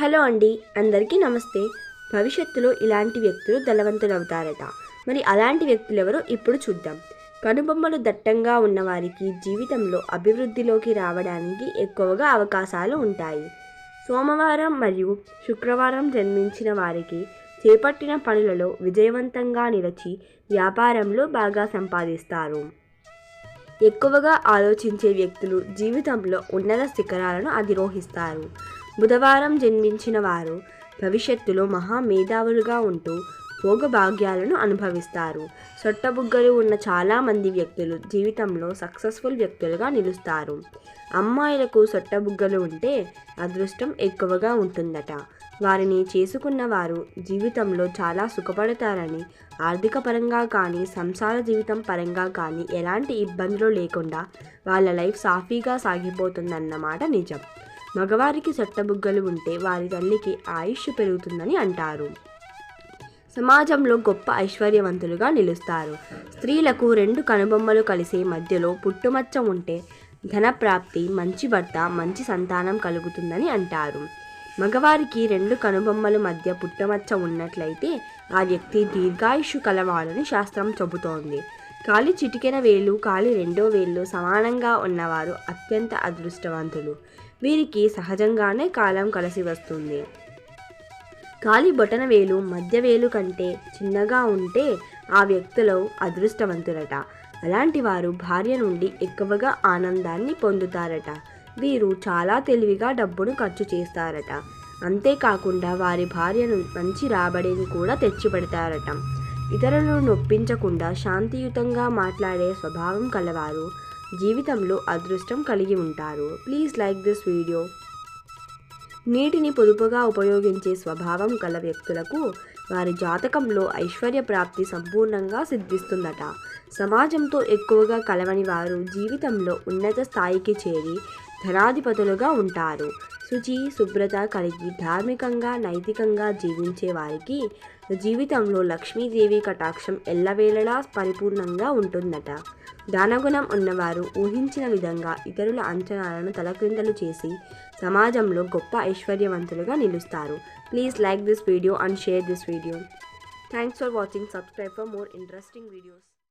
Hello అండి అందరికీ నమస్తే. భవిష్యత్తులో ఇలాంటి వ్యక్తులు ధనవంతులవుతారట. మరి అలాంటి వ్యక్తులు ఎవరో ఇప్పుడు చూద్దాం. కనుబొమ్మలు దట్టంగా ఉన్నవారికి జీవితంలో అభివృద్ధిలోకి రావడానికి ఎక్కువగా అవకాశాలు ఉంటాయి. సోమవారం మరియు శుక్రవారం జన్మించిన వారికి చేపట్టిన పనులలో విజయవంతంగా నిలిచి వ్యాపారంలో బాగా సంపాదిస్తారు. ఎక్కువగా ఆలోచించే వ్యక్తులు జీవితంలో ఉన్నత శిఖరాలను అధిరోహిస్తారు. బుధవారం జన్మించిన వారు భవిష్యత్తులో మహా మేధావులుగా ఉంటూ భోగభాగ్యాలను అనుభవిస్తారు. సొట్టబుగ్గలు ఉన్న చాలామంది వ్యక్తులు జీవితంలో సక్సెస్ఫుల్ వ్యక్తులుగా నిలుస్తారు. అమ్మాయిలకు సొట్టబుగ్గలు ఉంటే అదృష్టం ఎక్కువగా ఉంటుందట. వారిని చేసుకున్న వారు జీవితంలో చాలా సుఖపడతారని ఆర్థిక పరంగా కానీ సంసార జీవితం పరంగా కానీ ఎలాంటి ఇబ్బందులు లేకుండా వాళ్ళ లైఫ్ సాఫీగా సాగిపోతుందన్నమాట నిజం. మగవారికి సొట్టబుగ్గలు ఉంటే వారి తల్లికి ఆయుష్ పెరుగుతుందని అంటారు. సమాజంలో గొప్ప ఐశ్వర్యవంతులుగా నిలుస్తారు. స్త్రీలకు రెండు కనుబొమ్మలు కలిసే మధ్యలో పుట్టుమచ్చ ఉంటే ధనప్రాప్తి మంచి భర్త మంచి సంతానం కలుగుతుందని అంటారు. మగవారికి రెండు కనుబొమ్మల మధ్య పుట్టమచ్చ ఉన్నట్లయితే ఆ వ్యక్తి దీర్ఘాయుషు కలవాలని శాస్త్రం చెబుతోంది. కాలి చిటికెన వేలు కాలి రెండో వేళ్ళు సమానంగా ఉన్నవారు అత్యంత అదృష్టవంతులు. వీరికి సహజంగానే కాలం కలిసి వస్తుంది. కాలి బొటన వేలు మధ్య వేలు కంటే చిన్నగా ఉంటే ఆ వ్యక్తులు అదృష్టవంతులట. అలాంటి వారు భార్య నుండి ఎక్కువగా ఆనందాన్ని పొందుతారట. వీరు చాలా తెలివిగా డబ్బును ఖర్చు చేస్తారట. అంతేకాకుండా వారి భార్యను మంచి రాబడిని కూడా తెచ్చిపెడతారట. ఇతరులను నొప్పించకుండా శాంతియుతంగా మాట్లాడే స్వభావం కలవారు. జీవితంలో అదృష్టం కలిగి ఉంటారు. Please like this video. నీటిని పొదుపుగా ఉపయోగించే స్వభావం గల వ్యక్తులకు వారి జాతకంలో ఐశ్వర్య ప్రాప్తి సంపూర్ణంగా సిద్ధిస్తుందట. సమాజంతో ఎక్కువగా కలవని వారు జీవితంలో ఉన్నత స్థాయికి చేరి ధనాధిపతులుగా ఉంటారు. శుచి శుభ్రత కలిగి ధార్మికంగా నైతికంగా జీవించే వారికి జీవితంలో లక్ష్మీదేవి కటాక్షం ఎల్లవేళలా పరిపూర్ణంగా ఉంటుందట. దానగుణం ఉన్నవారు ఊహించిన విధంగా ఇతరుల అంచనాలను తలక్రిందలు చేసి సమాజంలో గొప్ప ఐశ్వర్యవంతులుగా నిలుస్తారు. Please like this video and share this video. Thanks for watching. Subscribe for more interesting videos.